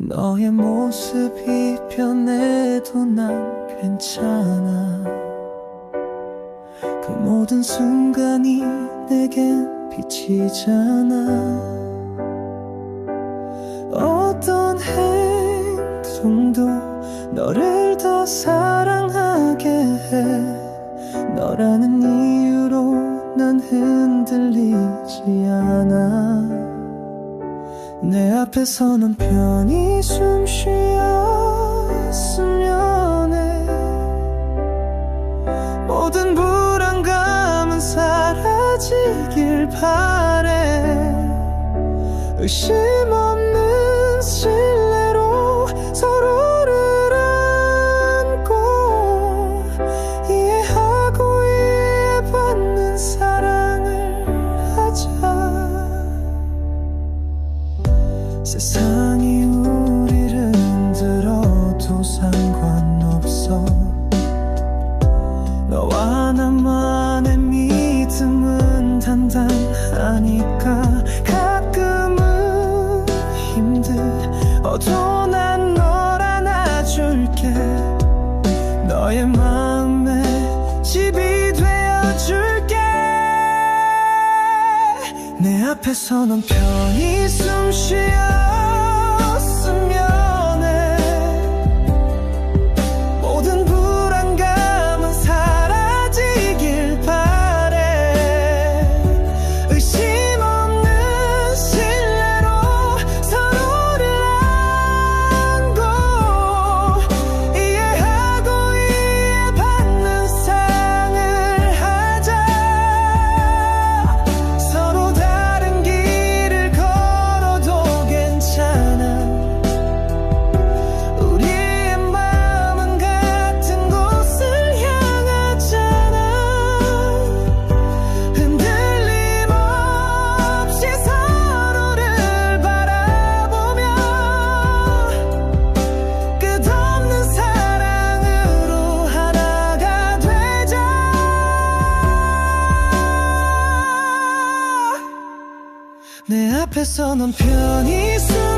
너의 모습이 변해도 난 괜찮아. 그 모든 순간이 내겐 빛이잖아. 어떤 행동도 너를 더 사랑하게 해. 너라는 이유로 난 흔들리지 않아 내 앞에서 넌 편히 숨 쉬었으면 해. 모든 불안감은 사라지길 바래. 의심 너의 마음에 집이 되어줄게. 내 앞에서 넌 편히 숨 쉬었 내 앞에서 넌 편히 숨